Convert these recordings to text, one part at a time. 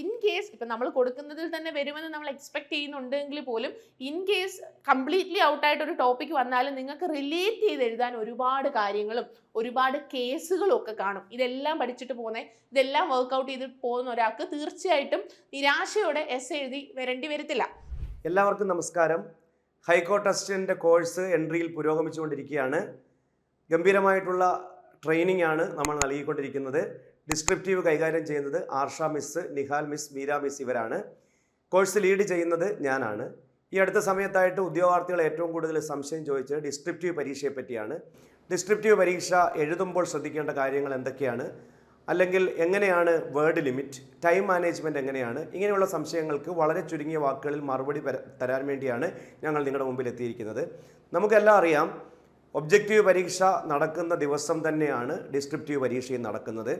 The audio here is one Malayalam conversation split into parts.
ഇൻ കേസ് ഇപ്പം നമ്മൾ കൊടുക്കുന്നതിൽ തന്നെ വരുമെന്ന് നമ്മൾ എക്സ്പെക്ട് ചെയ്യുന്നുണ്ടെങ്കിൽ പോലും ഇൻ കേസ് കംപ്ലീറ്റ്ലി ഔട്ടായിട്ട് ഒരു ടോപ്പിക് വന്നാലും നിങ്ങൾക്ക് റിലേറ്റ് ചെയ്ത് എഴുതാൻ ഒരുപാട് കാര്യങ്ങളും ഒരുപാട് കേസുകളും ഒക്കെ കാണും. ഇതെല്ലാം പഠിച്ചിട്ട് പോകുന്നത് ഇതെല്ലാം വർക്കൗട്ട് ചെയ്ത് പോകുന്ന ഒരാൾക്ക് തീർച്ചയായിട്ടും നിരാശയോടെ എസ് എഴുതി വരേണ്ടി വരത്തില്ല. എല്ലാവർക്കും നമസ്കാരം. ഹൈക്കോർട്ട് അസിസ്റ്റന്റ് കോഴ്സ് എൻട്രിയിൽ പുരോഗമിച്ചുകൊണ്ടിരിക്കുകയാണ്. ഗംഭീരമായിട്ടുള്ള ട്രെയിനിങ് ആണ് നമ്മൾ നൽകിക്കൊണ്ടിരിക്കുന്നത്. ഡിസ്ക്രിപ്റ്റീവ് കൈകാര്യം ചെയ്യുന്നത് Arsha miss Nihal miss Meera miss ഇവരാണ്. കോഴ്സ് ലീഡ് ചെയ്യുന്നത് ഞാനാണ്. ഈ അടുത്ത സമയത്തായിട്ട് ഉദ്യോഗാർത്ഥികൾ ഏറ്റവും കൂടുതൽ സംശയം ചോദിച്ചത് ഡിസ്ക്രിപ്റ്റീവ് പരീക്ഷയെ പറ്റിയാണ്. ഡിസ്ക്രിപ്റ്റീവ് പരീക്ഷ എഴുതുമ്പോൾ ശ്രദ്ധിക്കേണ്ട കാര്യങ്ങൾ എന്തൊക്കെയാണ്? അല്ലെങ്കിൽ എങ്ങനെയാണ് വേർഡ് ലിമിറ്റ് ടൈം മാനേജ്മെന്റ് എങ്ങനെയാണ്? ഇങ്ങനെയുള്ള സംശയങ്ങൾക്ക് വളരെ ചുരുങ്ങിയ വാക്കുകളിൽ മറുപടി തരാൻ വേണ്ടിയാണ് ഞങ്ങൾ നിങ്ങളുടെ മുമ്പിൽ എത്തിയിരിക്കുന്നത്. നമുക്കെല്ലാം അറിയാം ഒബ്ജക്റ്റീവ് പരീക്ഷ നടക്കുന്ന ദിവസം തന്നെയാണ് ഡിസ്ക്രിപ്റ്റീവ് പരീക്ഷയും നടക്കുന്നത്.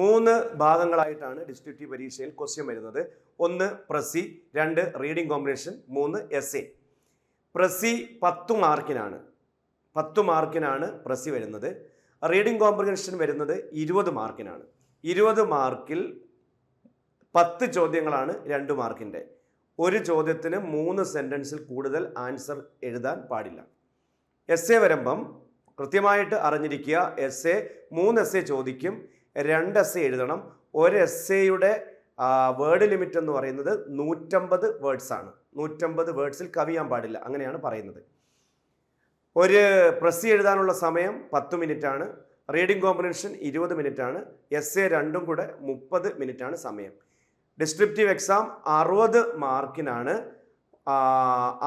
മൂന്ന് ഭാഗങ്ങളായിട്ടാണ് ഡിസ്ക്രിപ്റ്റീവ് പരീക്ഷയിൽ ക്വസ്റ്റ്യൻ വരുന്നത്. ഒന്ന് പ്രസി രണ്ട് റീഡിംഗ് കോമ്പിനേഷൻ മൂന്ന് എസ് എ പ്രസി പത്ത് മാർക്കിനാണ്. പത്ത് മാർക്കിനാണ് പ്രസി വരുന്നത്. റീഡിംഗ് കോമ്പിനേഷൻ വരുന്നത് ഇരുപത് മാർക്കിനാണ്. ഇരുപത് മാർക്കിൽ പത്ത് ചോദ്യങ്ങളാണ് രണ്ട് മാർക്കിന്റെ. ഒരു ചോദ്യത്തിന് മൂന്ന് സെന്റൻസിൽ കൂടുതൽ ആൻസർ എഴുതാൻ പാടില്ല. എസ് എ വരുമ്പം കൃത്യമായിട്ട് അറിഞ്ഞിരിക്കുക എസ് എ മൂന്ന് എസ് എ ചോദിക്കും രണ്ട് എസ് എഴുതണം. ഒരു എസ് എയുടെ വേർഡ് ലിമിറ്റ് എന്ന് പറയുന്നത് നൂറ്റമ്പത് വേർഡ്സ് ആണ്. നൂറ്റമ്പത് വേർഡ്സിൽ കവിയാൻ പാടില്ല. അങ്ങനെയാണ് പറയുന്നത്. ഒരു പ്രസ് എഴുതാനുള്ള സമയം പത്ത് മിനിറ്റ് ആണ്. റീഡിംഗ് കോമ്പിനേഷൻ ഇരുപത് മിനിറ്റ് ആണ്. എസ് എ രണ്ടും കൂടെ മുപ്പത് മിനിറ്റ് ആണ് സമയം. ഡിസ്ക്രിപ്റ്റീവ് എക്സാം അറുപത് മാർക്കിനാണ്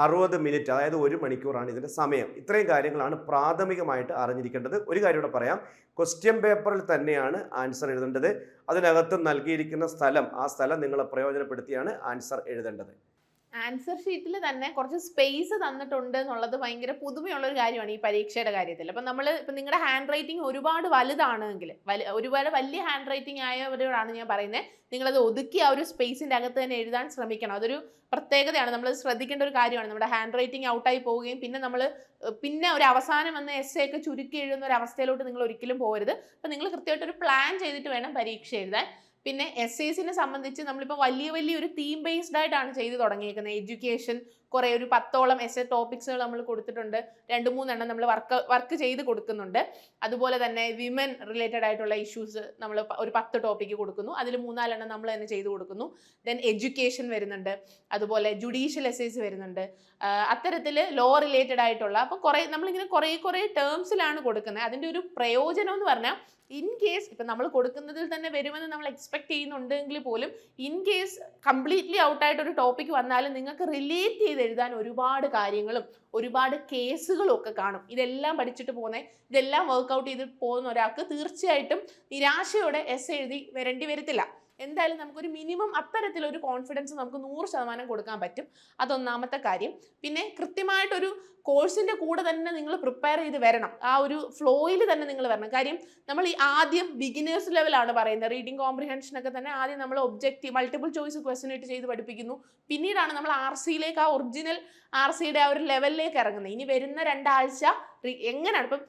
അറുപത് മിനിറ്റ് അതായത് ഒരു മണിക്കൂറാണ് ഇതിന്റെ സമയം. ഇത്രയും കാര്യങ്ങളാണ് പ്രാഥമികമായിട്ട് അറിഞ്ഞിരിക്കേണ്ടത്. ഒരു കാര്യം കൂടെ പറയാം. ക്വസ്റ്റ്യൻ പേപ്പറിൽ തന്നെയാണ് ആൻസർ എഴുതേണ്ടത്. അതിനകത്ത് നൽകിയിരിക്കുന്ന സ്ഥലം ആ സ്ഥലം നിങ്ങളെ പ്രയോജനപ്പെടുത്തിയാണ് ആൻസർ എഴുതേണ്ടത്. ആൻസർ ഷീറ്റിൽ തന്നെ കുറച്ച് സ്പേസ് തന്നിട്ടുണ്ട് എന്നുള്ളത് ഭയങ്കര പുതുമയുള്ള ഒരു കാര്യമാണ് ഈ പരീക്ഷയുടെ കാര്യത്തിൽ. അപ്പം നമ്മൾ ഇപ്പം നിങ്ങളുടെ ഹാൻഡ് റൈറ്റിംഗ് ഒരുപാട് വലുതാണെങ്കിൽ വലി ഒരുപാട് വലിയ ഹാൻഡ് റൈറ്റിംഗ് ആയവരോടാണ് ഞാൻ പറയുന്നത് നിങ്ങളത് ഒതുക്കി ആ ഒരു സ്പേസിന്റെ അകത്ത് തന്നെ എഴുതാൻ ശ്രമിക്കണം. അതൊരു പ്രത്യേകതയാണ്. നമ്മൾ ശ്രദ്ധിക്കേണ്ട ഒരു കാര്യമാണ്. നമ്മുടെ ഹാൻഡ് റൈറ്റിംഗ് ഔട്ടായി പോവുകയും പിന്നെ നമ്മൾ പിന്നെ ഒരു അവസാനം വന്ന് എസ് ഒക്കെ ചുരുക്കി എഴുതുന്ന ഒരു അവസ്ഥയിലോട്ട് നിങ്ങൾ ഒരിക്കലും പോകരുത് അപ്പം നിങ്ങൾ കൃത്യമായിട്ട് ഒരു പ്ലാൻ ചെയ്തിട്ട് വേണം പരീക്ഷ എഴുതാൻ. പിന്നെ എസ് എസിനെ സംബന്ധിച്ച് നമ്മളിപ്പോൾ വലിയ വലിയ ഒരു തീം ബേസ്ഡ് ആയിട്ടാണ് ചെയ്ത് തുടങ്ങിയിരിക്കുന്നത് എഡ്യൂക്കേഷൻ കുറേ ഒരു പത്തോളം എസ് എ ടോപ്പിക്സുകൾ നമ്മൾ കൊടുത്തിട്ടുണ്ട്. രണ്ട് മൂന്നെണ്ണം നമ്മൾ വർക്ക് വർക്ക് ചെയ്ത് കൊടുക്കുന്നുണ്ട്. അതുപോലെ തന്നെ വിമൻ റിലേറ്റഡ് ആയിട്ടുള്ള ഇഷ്യൂസ് നമ്മൾ ഒരു പത്ത് ടോപ്പിക്ക് കൊടുക്കുന്നു. അതിൽ മൂന്നാലെണ്ണം നമ്മൾ തന്നെ ചെയ്ത് കൊടുക്കുന്നു. ദെൻ എഡ്യൂക്കേഷൻ വരുന്നുണ്ട്. അതുപോലെ ജുഡീഷ്യൽ എസ്സേസ് വരുന്നുണ്ട്. അത്തരത്തിൽ ലോ റിലേറ്റഡ് ആയിട്ടുള്ള അപ്പോൾ കുറേ നമ്മളിങ്ങനെ കുറേ കുറേ ടേംസിലാണ് കൊടുക്കുന്നത്. അതിന്റെ ഒരു പ്രയോജനം എന്ന് പറഞ്ഞാൽ ഇൻ കേസ് ഇപ്പം നമ്മൾ കൊടുക്കുന്നതിൽ തന്നെ വരുമെന്ന് നമ്മൾ എക്സ്പെക്ട് ചെയ്യുന്നുണ്ടെങ്കിൽ പോലും ഇൻ കേസ് കംപ്ലീറ്റ്ലി ഔട്ടായിട്ട് ഒരു ടോപ്പിക് വന്നാലും നിങ്ങൾക്ക് റിലേറ്റ് ചെയ്ത് എഴുതാൻ ഒരുപാട് കാര്യങ്ങളും ഒരുപാട് കേസുകളും ഒക്കെ കാണും. ഇതെല്ലാം പഠിച്ചിട്ട് പോകുന്നത് ഇതെല്ലാം വർക്കൗട്ട് ചെയ്ത് പോകുന്ന ഒരാൾക്ക് തീർച്ചയായിട്ടും നിരാശയോടെ എസ് എഴുതി വരേണ്ടി വരത്തില്ല. എന്തായാലും നമുക്കൊരു മിനിമം അത്തരത്തിലൊരു കോൺഫിഡൻസ് നമുക്ക് നൂറ് ശതമാനം കൊടുക്കാൻ പറ്റും. അതൊന്നാമത്തെ കാര്യം. പിന്നെ കൃത്യമായിട്ടൊരു കോഴ്സിന്റെ കൂടെ തന്നെ നിങ്ങൾ പ്രിപ്പയർ ചെയ്ത് വരണം. ആ ഒരു ഫ്ലോയിൽ തന്നെ നിങ്ങൾ വരണം. കാര്യം നമ്മൾ ഈ ആദ്യം ബിഗിനേഴ്സ് ലെവലാണ് പറയുന്നത്. റീഡിംഗ് കോംപ്രിഹെൻഷൻ ഒക്കെ തന്നെ ആദ്യം നമ്മൾ ഒബ്ജക്റ്റീവ് മൾട്ടിപ്പിൾ ചോയ്സ് ക്വസ്റ്റൻ ഇട്ട് ചെയ്ത് പഠിപ്പിക്കുന്നു. പിന്നീടാണ് നമ്മൾ ആർ സിയിലേക്ക് ആ ഒറിജിനൽ ആർ സിയുടെ ആ ഒരു ലെവലിലേക്ക് ഇറങ്ങുന്നത്. ഇനി വരുന്ന രണ്ടാഴ്ച എങ്ങനെയാണ്? ഇപ്പം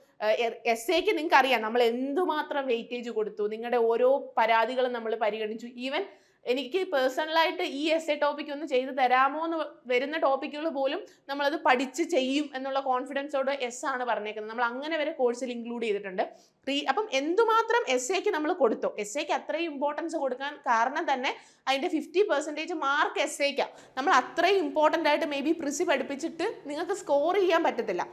എസ് എക്ക് നിങ്ങൾക്ക് അറിയാം നമ്മൾ എന്തുമാത്രം വെയിറ്റേജ് കൊടുത്തു നിങ്ങളുടെ ഓരോ പരാതികളും നമ്മൾ പരിഗണിച്ചു. ഈവൻ എനിക്ക് പേഴ്സണലായിട്ട് ഈ എസ് എ ടോപ്പിക് ഒന്ന് ചെയ്ത് തരാമോ എന്ന് വരുന്ന ടോപ്പിക്കുകൾ പോലും നമ്മളത് പഠിച്ച് ചെയ്യും എന്നുള്ള കോൺഫിഡൻസോടെ എസ് ആണ് പറഞ്ഞേക്കുന്നത്. നമ്മൾ അങ്ങനെ വരെ കോഴ്സിൽ ഇൻക്ലൂഡ് ചെയ്തിട്ടുണ്ട്. റീ അപ്പം എന്തുമാത്രം എസ് എക്ക് നമ്മൾ കൊടുത്തു? എസ് എക്ക് അത്രയും ഇമ്പോർട്ടൻസ് കൊടുക്കാൻ കാരണം തന്നെ അതിന്റെ ഫിഫ്റ്റി പെർസെന്റേജ് മാർക്ക് എസ് എക്കാണ് നമ്മൾ അത്രയും ഇമ്പോർട്ടന്റ് ആയിട്ട് മേ ബി പ്രിസി പഠിപ്പിച്ചിട്ട് നിങ്ങൾക്ക് സ്കോർ ചെയ്യാൻ പറ്റത്തില്ല.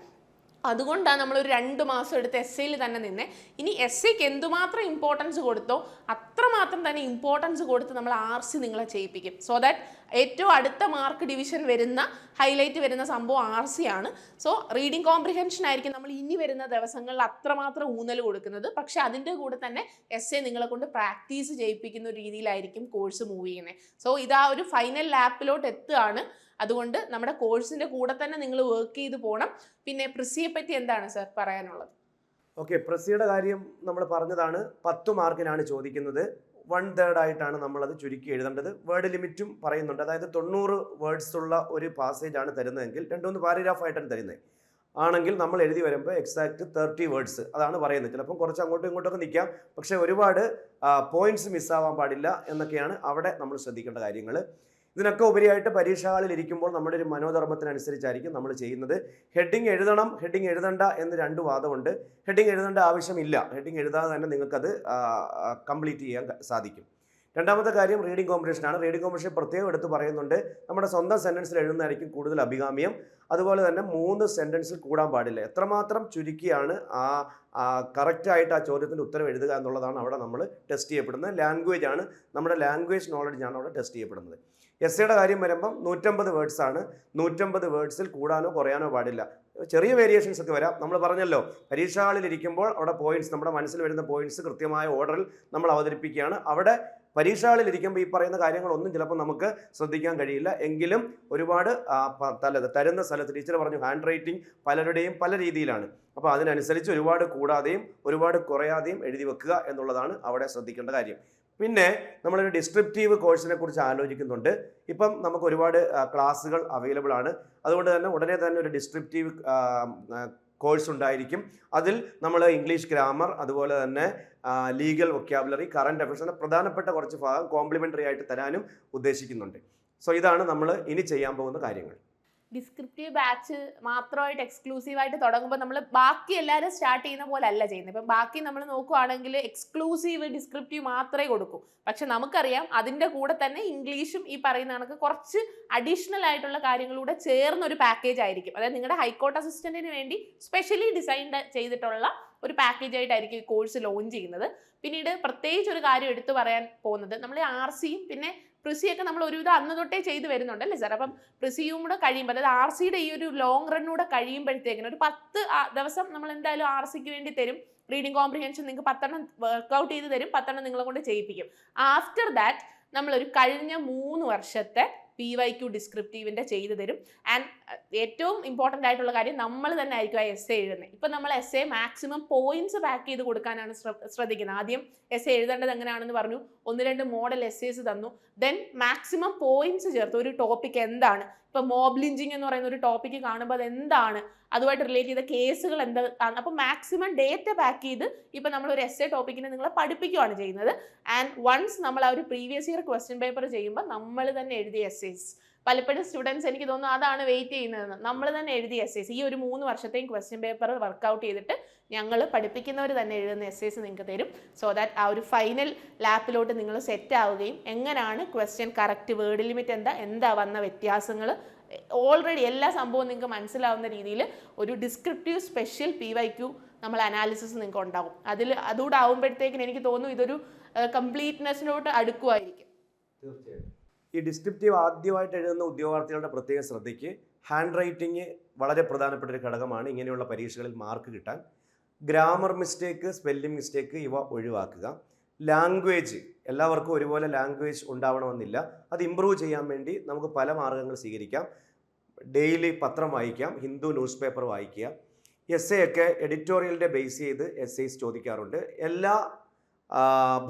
അതുകൊണ്ടാണ് നമ്മൾ ഒരു രണ്ട് മാസം എടുത്ത് എസ് സിയിൽ തന്നെ നിന്നെ. ഇനി എസ് സിക്ക് എന്തുമാത്രം ഇമ്പോർട്ടൻസ് കൊടുത്തോ അത്രമാത്രം തന്നെ ഇമ്പോർട്ടൻസ് കൊടുത്ത് നമ്മൾ ആർ സി നിങ്ങളെ ചെയ്യിപ്പിക്കും. സോ ദാറ്റ് ഏറ്റവും അടുത്ത മാർക്ക് ഡിവിഷൻ വരുന്ന ഹൈലൈറ്റ് വരുന്ന സംഭവം ആർ സി ആണ്. സോ റീഡിംഗ് കോംപ്രിഹെൻഷൻ ആയിരിക്കും നമ്മൾ ഇനി വരുന്ന ദിവസങ്ങളിൽ അത്രമാത്രം ഊന്നൽ കൊടുക്കുന്നത്. പക്ഷെ അതിന്റെ കൂടെ തന്നെ എസ് എ നിങ്ങളെ കൊണ്ട് പ്രാക്ടീസ് ചെയ്യിപ്പിക്കുന്ന രീതിയിലായിരിക്കും കോഴ്സ് മൂവ് ചെയ്യുന്നത്. സോ ഇതാ ഒരു ഫൈനൽ ലാപ്പിലോട്ട് എത്തുകയാണ്. അതുകൊണ്ട് നമ്മുടെ കോഴ്സിന്റെ കൂടെ തന്നെ നിങ്ങൾ വർക്ക് ചെയ്ത് പോകണം പിന്നെ പ്രിസിയെ പറ്റി എന്താണ് സർ പറയാനുള്ളത്? ഓക്കെ പ്രസിയുടെ കാര്യം നമ്മൾ പറഞ്ഞതാണ്. പത്ത് മാർക്കിനാണ് ചോദിക്കുന്നത്. വൺ തേർഡ് ആയിട്ടാണ് നമ്മളത് ചുരുക്കി എഴുതേണ്ടത്. വേർഡ് ലിമിറ്റും പറയുന്നുണ്ട്. അതായത് തൊണ്ണൂറ് വേർഡ്സ് ഉള്ള ഒരു പാസേജ് ആണ് തരുന്നതെങ്കിൽ പാരഗ്രാഫ് ആയിട്ടാണ് തരുന്നത് ആണെങ്കിൽ നമ്മൾ എഴുതി വരുമ്പോൾ എക്സാക്ട് തേർട്ടി വേർഡ്സ് അതാണ് പറയുന്നത്. ചിലപ്പം കുറച്ച് അങ്ങോട്ടും ഇങ്ങോട്ടൊക്കെ നിൽക്കാം. പക്ഷേ ഒരുപാട് പോയിന്റ്സ് മിസ്സാവാൻ പാടില്ല എന്നൊക്കെയാണ് അവിടെ നമ്മൾ ശ്രദ്ധിക്കേണ്ട കാര്യങ്ങൾ ഇതിനൊക്കെ ഉപരിയായിട്ട് പരീക്ഷകളിൽ ഇരിക്കുമ്പോൾ നമ്മുടെ ഒരു മനോധർമ്മത്തിനനുസരിച്ചായിരിക്കും നമ്മൾ ചെയ്യുന്നത്. ഹെഡിങ് എഴുതണം ഹെഡിങ് എഴുതണ്ട എന്ന് രണ്ട് വാദമുണ്ട്. ഹെഡിങ് എഴുതേണ്ട ആവശ്യമില്ല. ഹെഡിങ് എഴുതാതെ തന്നെ നിങ്ങൾക്കത് കംപ്ലീറ്റ് ചെയ്യാൻ സാധിക്കും. രണ്ടാമത്തെ കാര്യം റീഡിംഗ് കോമ്പറ്റീഷനാണ് റീഡിംഗ് കോമ്പറ്റീഷൻ പ്രത്യേകം എടുത്ത് പറയുന്നുണ്ട്. നമ്മുടെ സ്വന്തം സെന്റൻസിൽ എഴുതുന്നതായിരിക്കും കൂടുതൽ അഭികാമ്യം. അതുപോലെ തന്നെ മൂന്ന് സെന്റൻസിൽ കൂടാൻ പാടില്ല. എത്രമാത്രം ചുരുക്കിയാണ് ആ കറക്റ്റായിട്ട് ആ ചോദ്യത്തിന്റെ ഉത്തരം എഴുതുക എന്നുള്ളതാണ് അവിടെ നമ്മൾ ടെസ്റ്റ് ചെയ്യപ്പെടുന്നത്. ലാംഗ്വേജ് ആണ്. നമ്മുടെ ലാംഗ്വേജ് നോളജാണ് അവിടെ ടെസ്റ്റ് ചെയ്യപ്പെടുന്നത്. എസ് എയുടെ കാര്യം വരുമ്പം നൂറ്റമ്പത് വേർഡ്സ് ആണ്. നൂറ്റമ്പത് വേർഡ്സിൽ കൂടാനോ കുറയാനോ പാടില്ല. ചെറിയ വേരിയേഷൻസ് ഒക്കെ വരാം. നമ്മൾ പറഞ്ഞല്ലോ പരീക്ഷാളിൽ ഇരിക്കുമ്പോൾ അവിടെ പോയിന്റ്സ് നമ്മുടെ മനസ്സിൽ വരുന്ന പോയിന്റ്സ് കൃത്യമായ ഓർഡറിൽ നമ്മൾ അവതരിപ്പിക്കുകയാണ്. അവിടെ പരീക്ഷകളിൽ ഇരിക്കുമ്പോൾ ഈ പറയുന്ന കാര്യങ്ങളൊന്നും ചിലപ്പോൾ നമുക്ക് ശ്രദ്ധിക്കാൻ കഴിയില്ല. എങ്കിലും ഒരുപാട് തരുന്ന സ്ഥലത്ത് ടീച്ചർ പറഞ്ഞു ഹാൻഡ് റൈറ്റിംഗ് പലരുടെയും പല രീതിയിലാണ്. അപ്പോൾ അതിനനുസരിച്ച് ഒരുപാട് കൂടാതെയും ഒരുപാട് കുറയാതെയും എഴുതി വെക്കുക എന്നുള്ളതാണ് അവിടെ ശ്രദ്ധിക്കേണ്ട കാര്യം. പിന്നെ നമ്മളൊരു ഡിസ്ക്രിപ്റ്റീവ് കോഴ്സിനെ കുറിച്ച് ആലോചിക്കുന്നുണ്ട്. ഇപ്പം നമുക്ക് ഒരുപാട് ക്ലാസ്സുകൾ അവൈലബിൾ ആണ്. അതുകൊണ്ട് തന്നെ ഉടനെ തന്നെ ഒരു ഡിസ്ക്രിപ്റ്റീവ് കോഴ്സ് ഉണ്ടായിരിക്കും. അതിൽ നമ്മൾ ഇംഗ്ലീഷ് ഗ്രാമർ അതുപോലെ തന്നെ ലീഗൽ വൊക്കാബുലറി കറണ്ട് അഫയേഴ്സ് പ്രധാനപ്പെട്ട കുറച്ച് ഭാഗം കോംപ്ലിമെന്ററി ആയിട്ട് തരാനും ഉദ്ദേശിക്കുന്നുണ്ട്. സോ ഇതാണ് നമ്മൾ ഇനി ചെയ്യാൻ പോകുന്ന കാര്യങ്ങൾ. ഡിസ്ക്രിപ്റ്റീവ് ബാച്ച് മാത്രമായിട്ട് എക്സ്ക്ലൂസീവായിട്ട് തുടങ്ങുമ്പോൾ നമ്മൾ ബാക്കി എല്ലാവരും സ്റ്റാർട്ട് ചെയ്യുന്ന പോലെ അല്ല ചെയ്യുന്നത്. ഇപ്പം ബാക്കി നമ്മൾ നോക്കുവാണെങ്കിൽ എക്സ്ക്ലൂസീവ് ഡിസ്ക്രിപ്റ്റീവ് മാത്രമേ കൊടുക്കൂ. പക്ഷെ നമുക്കറിയാം അതിന്റെ കൂടെ തന്നെ ഇംഗ്ലീഷും ഈ പറയുന്ന കണക്ക് കുറച്ച് അഡീഷണൽ ആയിട്ടുള്ള കാര്യങ്ങളൂടെ ചേർന്ന ഒരു പാക്കേജ് ആയിരിക്കും. അതായത് നിങ്ങളുടെ ഹൈക്കോർട്ട് അസിസ്റ്റന്റിന് വേണ്ടി സ്പെഷ്യലി ഡിസൈൻ ചെയ്തിട്ടുള്ള ഒരു പാക്കേജ് ആയിട്ടായിരിക്കും ഈ കോഴ്സ് ലോഞ്ച് ചെയ്യുന്നത്. പിന്നീട് പ്രത്യേകിച്ച് ഒരു കാര്യം എടുത്തു പറയാൻ പോകുന്നത് നമ്മൾ ആർ സിയും പിന്നെ പ്രിസിയൊക്കെ നമ്മൾ ഒരുവിധം അന്ന് തൊട്ടേ ചെയ്തു വരുന്നുണ്ട് അല്ലേ സാർ? അപ്പം പ്രിസിയും കൂടെ കഴിയുമ്പോൾ അതായത് ആർ സിയുടെ ഈ ഒരു ലോങ് റണ്ണൂടെ കഴിയുമ്പോഴത്തേക്കിന് ഒരു പത്ത് ദിവസം നമ്മൾ എന്തായാലും ആർ സിക്ക് വേണ്ടി തരും. റീഡിങ് കോംപ്രിഹെൻഷൻ നിങ്ങൾക്ക് പത്തെണ്ണം വർക്കൗട്ട് ചെയ്ത് തരും പത്തെണ്ണം നിങ്ങളെ കൊണ്ട് ചെയ്യിപ്പിക്കും. ആഫ്റ്റർ ദാറ്റ് നമ്മളൊരു കഴിഞ്ഞ മൂന്ന് വർഷത്തെ പി വൈ ക്യു ഡിസ്ക്രിപ്റ്റീവിന്റെ ചെയ്തു തരും. ആൻഡ് ഏറ്റവും ഇമ്പോർട്ടന്റ് ആയിട്ടുള്ള കാര്യം നമ്മൾ തന്നെ ആയിരിക്കും ആ എസ് എ എഴുതുന്നത് ഇപ്പം നമ്മൾ essay maximum points pack ചെയ്ത് കൊടുക്കാനാണ് ശ്ര- ശ്രദ്ധിക്കുന്നത്. ആദ്യം എസ് എ എഴുതേണ്ടത് എങ്ങനെയാണെന്ന് പറഞ്ഞു. ഒന്ന് രണ്ട് മോഡൽ എസ് എസ് തന്നു. ദെൻ മാക്സിമം പോയിന്റ്സ് ചേർത്ത് ഒരു ടോപ്പിക് എന്താണ്? ഇപ്പൊ മോബ് ലിഞ്ചിങ് എന്ന് പറയുന്ന ഒരു ടോപ്പിക്ക് കാണുമ്പോൾ അത് എന്താണ് അതുമായിട്ട് റിലേറ്റ് ചെയ്ത കേസുകൾ എന്താണ് അപ്പോൾ മാക്സിമം ഡേറ്റ പാക്ക് ചെയ്ത് ഇപ്പം നമ്മൾ ഒരു എസ് എ ടോപ്പിക്കിനെ നിങ്ങളെ പഠിപ്പിക്കുകയാണ് ചെയ്യുന്നത്. ആൻഡ് വൺസ് നമ്മൾ ആ ഒരു പ്രീവിയസ് ഇയർ ക്വസ്റ്റ്യൻ പേപ്പർ ചെയ്യുമ്പോൾ നമ്മൾ തന്നെ എഴുതിയ എസ് എസ് പലപ്പോഴും സ്റ്റുഡൻസ് എനിക്ക് തോന്നുന്നു അതാണ് വെയിറ്റ് ചെയ്യുന്നതെന്ന്. നമ്മൾ തന്നെ എഴുതിയ എസ് എസ് ഈ ഒരു മൂന്ന് വർഷത്തെയും ക്വസ്റ്റ്യൻ പേപ്പർ വർക്കൗട്ട് ചെയ്തിട്ട് ഞങ്ങൾ പഠിപ്പിക്കുന്നവർ തന്നെ എഴുതുന്ന എസ് എസ് നിങ്ങൾക്ക് തരും. സോ ദാറ്റ് ആ ഒരു ഫൈനൽ ലാപ്പിലോട്ട് നിങ്ങൾ സെറ്റ് ആവുകയും എങ്ങനെയാണ് ക്വസ്റ്റ്യൻ കറക്റ്റ് വേർഡ് ലിമിറ്റ് എന്താ എന്താ വന്ന വ്യത്യാസങ്ങൾ ഓൾറെഡി എല്ലാ സംഭവവും നിങ്ങൾക്ക് മനസ്സിലാവുന്ന രീതിയിൽ ഒരു descriptive special P Y Q നമ്മൾ അനാലിസിസ് നിങ്ങൾക്ക് ഉണ്ടാവും. അതിൽ അതുകൂടെ ആവുമ്പോഴത്തേക്കിന് എനിക്ക് തോന്നുന്നു ഇതൊരു കംപ്ലീറ്റ്നെസ്സിനോട്ട് അടുക്കുമായിരിക്കും ഈ ഡിസ്ക്രിപ്റ്റീവ് ആദ്യമായിട്ട് എഴുതുന്ന ഉദ്യോഗാർത്ഥികളുടെ പ്രത്യേക ശ്രദ്ധയ്ക്ക് ഹാൻഡ് റൈറ്റിംഗ് വളരെ പ്രധാനപ്പെട്ട ഒരു ഘടകമാണ്. ഇങ്ങനെയുള്ള പരീക്ഷകളിൽ മാർക്ക് കിട്ടാൻ. ഗ്രാമർ മിസ്റ്റേക്ക് സ്പെല്ലിംഗ് മിസ്റ്റേക്ക് ഇവ ഒഴിവാക്കുക. ലാംഗ്വേജ് എല്ലാവർക്കും ഒരുപോലെ ലാംഗ്വേജ് ഉണ്ടാവണമെന്നില്ല. അത് ഇമ്പ്രൂവ് ചെയ്യാൻ വേണ്ടി നമുക്ക് പല മാർഗങ്ങൾ സ്വീകരിക്കാം. ഡെയിലി പത്രം വായിക്കാം ഹിന്ദു ന്യൂസ് പേപ്പർ വായിക്കുക. എസ് എ ഒക്കെ എഡിറ്റോറിയലിന്റെ ബേസ് ചെയ്ത് എസ് എസ് ചോദിക്കാറുണ്ട്. എല്ലാ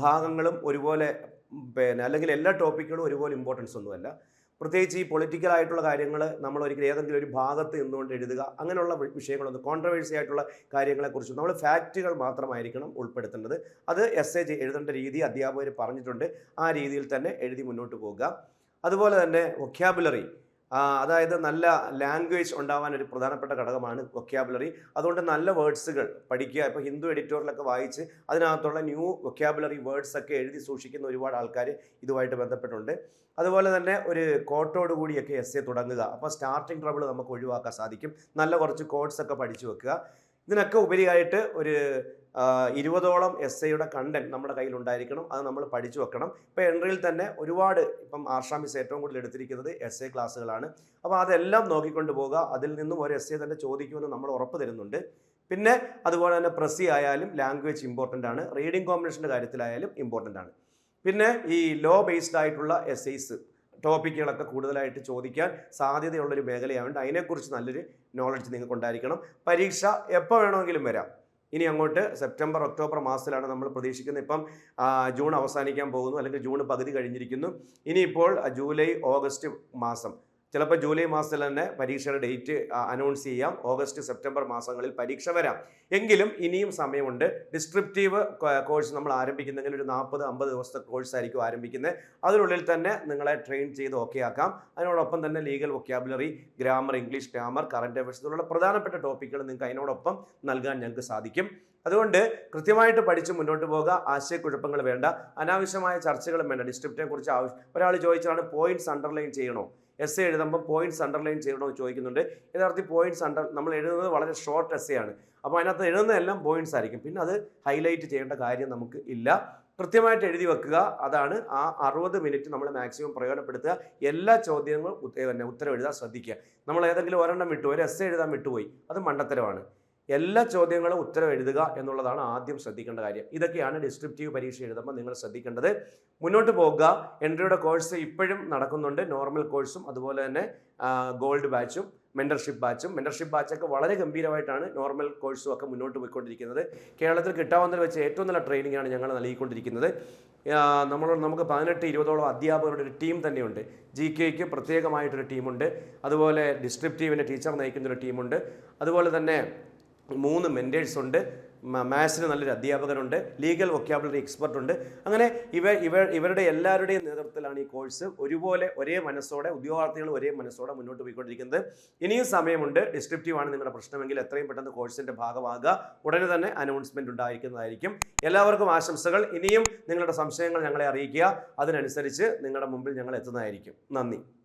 ഭാഗങ്ങളും ഒരുപോലെ പിന്നെ അല്ലെങ്കിൽ എല്ലാ ടോപ്പിക്കുകളും ഒരുപോലെ ഇമ്പോർട്ടൻസ് ഒന്നുമല്ല. പ്രത്യേകിച്ച് ഈ പൊളിറ്റിക്കൽ ആയിട്ടുള്ള കാര്യങ്ങൾ നമ്മൾ ഒരിക്കലും ഏതെങ്കിലും ഒരു ഭാഗത്ത് നിന്നുകൊണ്ട് എഴുതുക അങ്ങനെയുള്ള വിഷയങ്ങളൊന്നും കോൺട്രവേഴ്സി ആയിട്ടുള്ള കാര്യങ്ങളെക്കുറിച്ച് നമ്മൾ ഫാക്റ്റുകൾ മാത്രമായിരിക്കണം ഉൾപ്പെടുത്തേണ്ടത്. അത് എസ് എ എഴുതേണ്ട രീതി അധ്യാപകർ പറഞ്ഞിട്ടുണ്ട്. ആ രീതിയിൽ തന്നെ എഴുതി മുന്നോട്ട് പോകുക അതുപോലെ തന്നെ വൊക്യാബുലറി അതായത് നല്ല ലാംഗ്വേജ് ഉണ്ടാവാൻ ഒരു പ്രധാനപ്പെട്ട ഘടകമാണ് വൊക്കാബുലറി അതുകൊണ്ട് നല്ല വേർഡ്സുകൾ പഠിക്കുക. ഇപ്പോൾ ഹിന്ദു എഡിറ്റോറിയലൊക്കെ വായിച്ച് അതിനകത്തുള്ള ന്യൂ വൊക്കാബുലറി വേർഡ്സ് ഒക്കെ എഴുതി സൂക്ഷിക്കുന്ന ഒരുപാട് ആൾക്കാർ ഇതുമായിട്ട് ബന്ധപ്പെട്ടുണ്ട്. അതുപോലെ തന്നെ ഒരു കോട്ടോട് കൂടിയൊക്കെ എസ് എ തുടങ്ങുക. അപ്പോൾ സ്റ്റാർട്ടിംഗ് ട്രബിൾ നമുക്ക് ഒഴിവാക്കാൻ സാധിക്കും. നല്ല കുറച്ച് കോഡ്സ് ഒക്കെ പഠിച്ചു വെക്കുക. ഇതിനൊക്കെ ഉപരിയായിട്ട് ഒരു ഇരുപതോളം എസ് ഐയുടെ കണ്ടന്റ് നമ്മുടെ കയ്യിൽ ഉണ്ടായിരിക്കണം. അത് നമ്മൾ പഠിച്ചു വെക്കണം. ഇപ്പോൾ എൻട്രിയിൽ തന്നെ ഒരുപാട് ഇപ്പം ആർഷാമിസ് ഏറ്റവും കൂടുതൽ എടുത്തിരിക്കുന്നത് എസ് എ ക്ലാസ്സുകളാണ് അപ്പോൾ അതെല്ലാം നോക്കിക്കൊണ്ട് പോകുക അതിൽ നിന്നും ഒരു എസ് എ തന്നെ ചോദിക്കുമെന്ന് നമ്മൾ ഉറപ്പ് തരുന്നുണ്ട്. പിന്നെ അതുപോലെ തന്നെ പ്രസി ആയാലും ലാംഗ്വേജ് ഇമ്പോർട്ടന്റ് ആണ്. റീഡിംഗ് കോമ്പിനേഷന്റെ കാര്യത്തിലായാലും ഇമ്പോർട്ടന്റ് ആണ്. പിന്നെ ഈ ലോ ബേസ്ഡ് ആയിട്ടുള്ള എസ് ഐസ് ടോപ്പിക്കുകളൊക്കെ കൂടുതലായിട്ട് ചോദിക്കാൻ സാധ്യതയുള്ളൊരു മേഖലയായതുകൊണ്ട് അതിനെക്കുറിച്ച് നല്ലൊരു നോളജ് നിങ്ങൾക്ക് ഉണ്ടായിരിക്കണം. പരീക്ഷ എപ്പോൾ വേണമെങ്കിലും വരാം. ഇനി അങ്ങോട്ട് സെപ്റ്റംബർ ഒക്ടോബർ മാസത്തിലാണ് നമ്മൾ പ്രതീക്ഷിക്കുന്നത്. ഇപ്പം ജൂൺ അവസാനിക്കാൻ പോകുന്നു. അല്ലെങ്കിൽ ജൂൺ പകുതി കഴിഞ്ഞിരിക്കുന്നു. ഇനിയിപ്പോൾ ജൂലൈ ഓഗസ്റ്റ് മാസം ചിലപ്പോൾ ജൂലൈ മാസത്തിൽ തന്നെ പരീക്ഷയുടെ ഡേറ്റ് അനൗൺസ് ചെയ്യാം. ഓഗസ്റ്റ് സെപ്റ്റംബർ മാസങ്ങളിൽ പരീക്ഷ വരാം. എങ്കിലും ഇനിയും സമയമുണ്ട്. ഡിസ്ക്രിപ്റ്റീവ് കോഴ്സ് നമ്മൾ ആരംഭിക്കുന്നെങ്കിൽ ഒരു നാൽപ്പത് അമ്പത് ദിവസത്തെ കോഴ്സ് ആയിരിക്കും ആരംഭിക്കുന്നത് അതിനുള്ളിൽ തന്നെ നിങ്ങളെ ട്രെയിൻ ചെയ്ത് ഓക്കെ ആക്കാം. അതിനോടൊപ്പം തന്നെ legal vocabulary grammar English grammar current affairs ഇതിലുള്ള പ്രധാനപ്പെട്ട ടോപ്പിക്കുകൾ നിങ്ങൾക്ക് അതിനോടൊപ്പം നൽകാൻ ഞങ്ങൾക്ക് സാധിക്കും. അതുകൊണ്ട് കൃത്യമായിട്ട് പഠിച്ച് മുന്നോട്ട് പോകുക ആശയക്കുഴപ്പങ്ങൾ വേണ്ട. അനാവശ്യമായ ചർച്ചകളും വേണ്ട. ഡിസ്ക്രിപ്റ്റിനെ കുറിച്ച് ആവശ്യം ഒരാൾ ചോദിച്ചാണ് പോയിന്റ്സ് അണ്ടർലൈൻ ചെയ്യണോ? എസ് എ എഴുതുമ്പോൾ പോയിന്റ്സ് അണ്ടർലൈൻ ചെയ്യണോ ചോദിക്കുന്നുണ്ട്. യഥാർത്ഥത്തിൽ പോയിന്റ്സ് അണ്ടർ നമ്മൾ എഴുതുന്നത് വളരെ ഷോർട്ട് എസ് ആണ്. അപ്പോൾ അതിനകത്ത് എഴുതുന്നതെല്ലാം പോയിന്റ്സ് ആയിരിക്കും. പിന്നെ അത് ഹൈലൈറ്റ് ചെയ്യേണ്ട കാര്യം നമുക്ക് ഇല്ല. കൃത്യമായിട്ട് എഴുതി വെക്കുക. അതാണ് ആ അറുപത് മിനിറ്റ് നമ്മൾ മാക്സിമം പ്രയോജനപ്പെടുത്തുക. എല്ലാ ചോദ്യങ്ങളും തന്നെ ഉത്തരം എഴുതാൻ ശ്രദ്ധിക്കുക. നമ്മൾ ഏതെങ്കിലും ഒരെണ്ണം വിട്ടുപോയി ഒരു എസ് എഴുതാൻ വിട്ടുപോയി. അത് മണ്ടത്തരമാണ്. എല്ലാ ചോദ്യങ്ങളും ഉത്തരം എഴുതുക എന്നുള്ളതാണ് ആദ്യം ശ്രദ്ധിക്കേണ്ട കാര്യം. ഇതൊക്കെയാണ് ഡിസ്ക്രിപ്റ്റീവ് പരീക്ഷ എഴുതുമ്പോൾ നിങ്ങൾ ശ്രദ്ധിക്കേണ്ടത്. മുന്നോട്ട് പോകുക എൻട്രിയുടെ കോഴ്സ് ഇപ്പോഴും നടക്കുന്നുണ്ട്. നോർമൽ കോഴ്സും അതുപോലെ തന്നെ ഗോൾഡ് ബാച്ചും മെന്റർഷിപ്പ് ബാച്ചും മെന്റർഷിപ്പ് ബാച്ചൊക്കെ വളരെ ഗംഭീരമായിട്ടാണ് നോർമൽ കോഴ്സും ഒക്കെ മുന്നോട്ട് പോയിക്കൊണ്ടിരിക്കുന്നത്. കേരളത്തിൽ കിട്ടാവുന്നതിൽ വെച്ച് ഏറ്റവും നല്ല ട്രെയിനിങ് ആണ് ഞങ്ങൾ നൽകിക്കൊണ്ടിരിക്കുന്നത്. നമ്മൾ നമുക്ക് പതിനെട്ട് ഇരുപതോളം അധ്യാപകരുടെ ഒരു ടീം തന്നെയുണ്ട്. ജി കെക്ക് പ്രത്യേകമായിട്ടൊരു ടീമുണ്ട് അതുപോലെ ഡിസ്ക്രിപ്റ്റീവിന്റെ ടീച്ചർ നയിക്കുന്നൊരു ടീമുണ്ട് അതുപോലെ തന്നെ മൂന്ന് മെന്റേഴ്സ് ഉണ്ട്. മാത്സിന് നല്ലൊരു അധ്യാപകരുണ്ട്. ലീഗൽ വൊക്കാബുലറി എക്സ്പെർട്ട് ഉണ്ട്. അങ്ങനെ ഇവ ഇവ ഇവരുടെ എല്ലാവരുടെയും നേതൃത്വത്തിലാണ് ഈ കോഴ്സ് ഒരുപോലെ ഒരേ മനസ്സോടെ ഉദ്യോഗാർത്ഥികൾ ഒരേ മനസ്സോടെ മുന്നോട്ട് പോയിക്കൊണ്ടിരിക്കുന്നത്. ഇനിയും സമയമുണ്ട്. ഡിസ്ക്രിപ്റ്റീവ് ആണ് നിങ്ങളുടെ പ്രശ്നമെങ്കിൽ എത്രയും പെട്ടെന്ന് കോഴ്സിന്റെ ഭാഗമാകുക. ഉടനെ തന്നെ അനൗൺസ്മെന്റ് ഉണ്ടായിരിക്കുന്നതായിരിക്കും. എല്ലാവർക്കും ആശംസകൾ. ഇനിയും നിങ്ങളുടെ സംശയങ്ങൾ ഞങ്ങളെ അറിയിക്കുക. അതിനനുസരിച്ച് നിങ്ങളുടെ മുമ്പിൽ ഞങ്ങൾ എത്തുന്നതായിരിക്കും. നന്ദി.